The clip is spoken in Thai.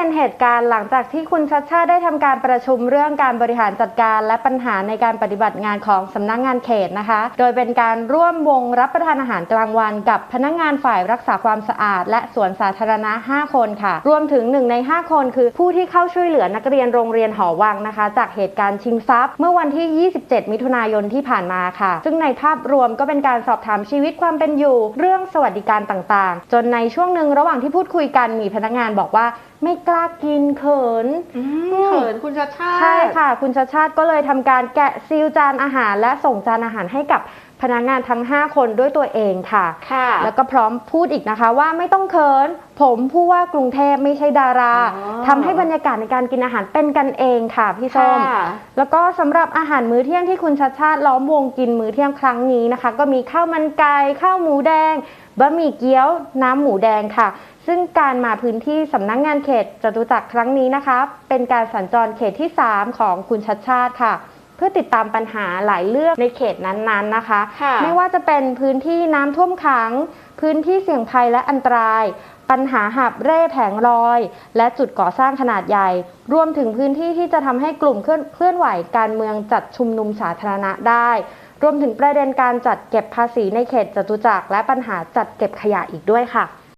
เป็นเหตุการณ์หลังจากที่คุณชัดชาติได้ทำการประชุมเรื่องการบริหารจัดการ และปัญหาในการปฏิบัติงานของสำนักงานเขตนะคะ โดยเป็นการร่วมวงรับประทานอาหารกลางวัน กับพนักงานฝ่ายรักษาความสะอาด และสวนสาธารณะ 5 คนค่ะ รวมถึงหนึ่งใน 5 คนคือผู้ที่เข้าช่วยเหลือนักเรียนโรงเรียนหอวังนะคะ จากเหตุการณ์ชิงทรัพย์ เมื่อวันที่ 27 มิถุนายนที่ผ่านมาค่ะ ซึ่งในภาพรวมก็เป็นการสอบถามชีวิตความเป็นอยู่ เรื่องสวัสดิการต่างๆ จนในช่วงหนึ่งระหว่างที่พูดคุยกันมีพนักงานบอกว่าไม่กล้ากินเขิน เขินคุณชัดชาติใช่ค่ะ คุณชาชาติก็เลยทำการแกะซีลจานอาหาร และส่งจานอาหารให้กับ พนักงานทั้ง 5 คนด้วยตัวเองค่ะ ค่ะ แล้วก็พร้อมพูดอีกนะคะว่าไม่ต้องเขิน ผมผู้ว่ากรุงเทพไม่ใช่ดาราอ๋อทำให้บรรยากาศในการกินอาหารเป็นกันเองค่ะพี่ส้ม ค่ะ แล้วก็สำหรับอาหารมื้อเที่ยงที่คุณชัดชาติล้อมวงกินมื้อเที่ยงครั้งนี้นะคะ ก็มีข้าวมันไก่ข้าวหมูแดงบะหมี่เกี๊ยว น้ำหมูแดงค่ะ ซึ่งการมาพื้นที่สำนักงงานเขตจตุจักรครั้งนี้นะคะ เป็นการสัญจรเขตที่ 3 ของคุณชัดชาติค่ะเพื่อติดตามปัญหาหลายเรื่องในเขตนั้นๆนะคะค่ะไม่ว่าจะเป็นพื้นที่น้ำท่วมขัง พื้นที่เสี่ยงภัยและอันตราย ปัญหาหับเร่แผงลอย และจุดก่อสร้างขนาดใหญ่ รวมถึงพื้นที่ที่จะทำให้กลุ่มเคลื่อนเคลื่อนไหวการเมืองจัดชุมนุมสาธารณะได้ รวมถึงประเด็นการจัดเก็บภาษีในเขตจตุจักรและปัญหาจัดเก็บขยะอีกด้วยค่ะ